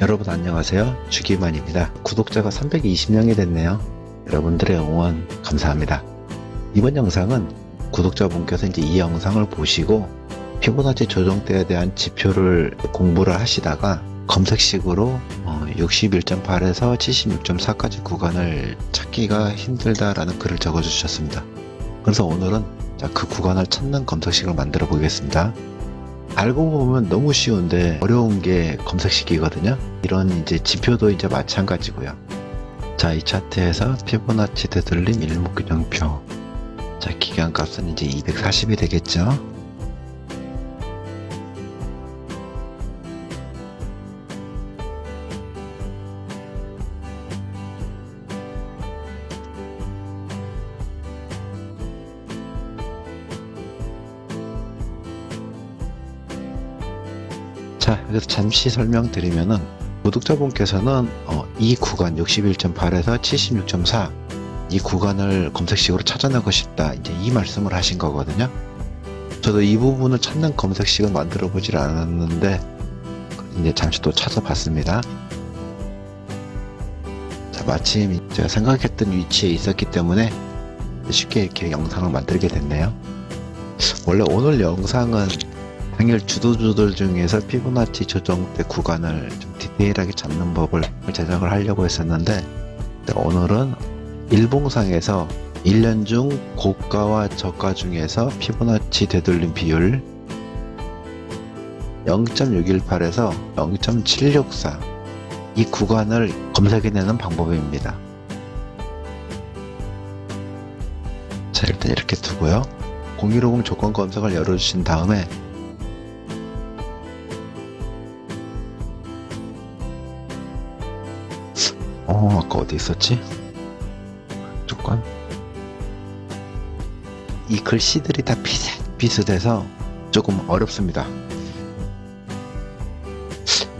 여러분 안녕하세요. 주기만입니다. 구독자가 320명이 됐네요. 여러분들의 응원 감사합니다. 이번 영상은 구독자분께서 이제 이 영상을 보시고 피보나치 조정대에 대한 지표를 공부를 하시다가 검색식으로 61.8에서 76.4까지 구간을 찾기가 힘들다라는 글을 적어주셨습니다. 그래서 오늘은 자, 그 구간을 찾는 검색식을 만들어 보겠습니다. 알고 보면 너무 쉬운데 어려운 게 검색식이거든요. 이런 이제 지표도 이제 마찬가지고요. 자, 이 차트에서 피보나치 되돌림 일목균형표. 자, 기간값은 이제 240이 되겠죠. 자, 여기서 잠시 설명드리면은 구독자분께서는 어, 이 구간 61.8에서 76.4 이 구간을 검색식으로 찾아내고 싶다 이제 이 말씀을 하신 거거든요. 저도 이 부분을 찾는 검색식을 만들어 보질 않았는데 이제 잠시 또 찾아봤습니다. 자, 마침 제가 생각했던 위치에 있었기 때문에 쉽게 이렇게 영상을 만들게 됐네요. 원래 오늘 영상은 당일 주도주들 중에서 피부나치 조정대 구간을 좀 디테일하게 잡는 법을 제작을 하려고 했었는데 오늘은 일봉상에서 1년 중 고가와 저가 중에서 피부나치 되돌림 비율 0.618에서 0.764 이 구간을 검색해내는 방법입니다. 자 일단 이렇게 두고요. 0150 조건 검색을 열어주신 다음에 어, 아까 어디 있었지? 조건. 이 글씨들이 다 비슷비슷해서 조금 어렵습니다.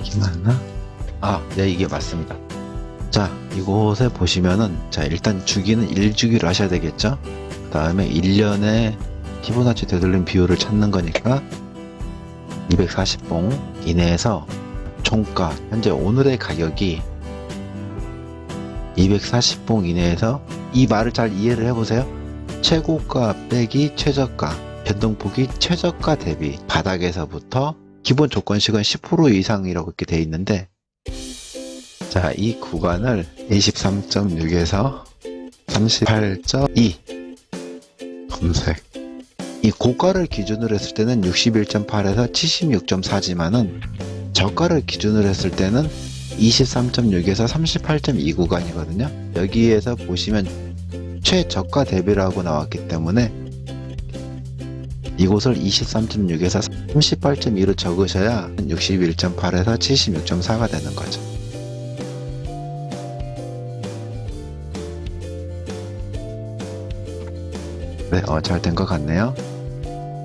이게 맞나? 아, 네, 이게 맞습니다. 자, 이곳에 보시면은, 자, 일단 주기는 1주기로 하셔야 되겠죠? 그 다음에 1년에 피보나치 되돌림 비율을 찾는 거니까 240봉 이내에서 종가, 현재 오늘의 가격이 240봉 이내에서 이 말을 잘 이해를 해보세요. 최고가 빼기 최저가, 변동폭이 최저가 대비 바닥에서부터 기본 조건식은 10% 이상이라고 이렇게 돼 있는데 자, 이 구간을 23.6에서 38.2 검색 이 고가를 기준으로 했을 때는 61.8에서 76.4지만은 저가를 기준으로 했을 때는 23.6에서 38.2 구간이거든요. 여기에서 보시면 최저가 대비라고 나왔기 때문에 이곳을 23.6에서 38.2로 적으셔야 61.8에서 76.4가 되는 거죠. 네, 어, 잘 된 것 같네요.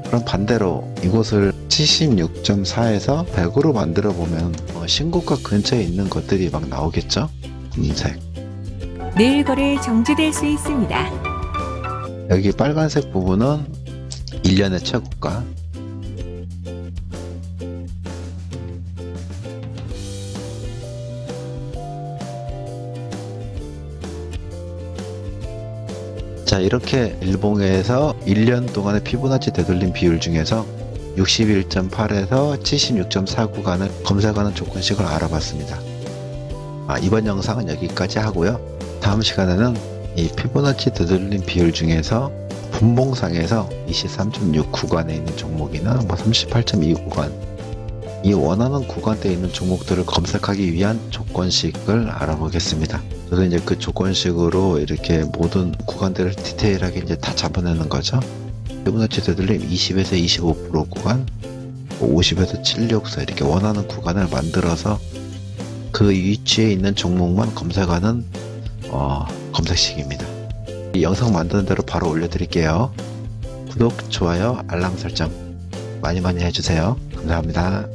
그럼 반대로 이곳을 76.4에서 100으로 만들어 보면 어, 신고가 근처에 있는 것들이 막 나오겠죠? 검색. 내일 거래 정지될 수 있습니다. 여기 빨간색 부분은 1년의 최고가. 자, 이렇게 일봉에서 1년 동안의 피보나치 되돌림 비율 중에서 61.8에서 76.4 구간을 검색하는 조건식을 알아봤습니다. 아, 이번 영상은 여기까지 하고요. 다음 시간에는 이 피보나치 되돌림 비율 중에서 분봉상에서 23.6 구간에 있는 종목이나 뭐 38.2 구간 이 원하는 구간대에 있는 종목들을 검색하기 위한 조건식을 알아보겠습니다. 저도 이제 그 조건식으로 이렇게 모든 구간들을 디테일하게 이제 다 잡아내는 거죠. 피보나치 되돌림 20에서 25% 구간, 50에서 764 이렇게 원하는 구간을 만들어서 그 위치에 있는 종목만 검색하는 어, 검색식입니다. 이 영상 만드는 대로 바로 올려드릴게요. 구독, 좋아요, 알람 설정 많이 많이 해주세요. 감사합니다.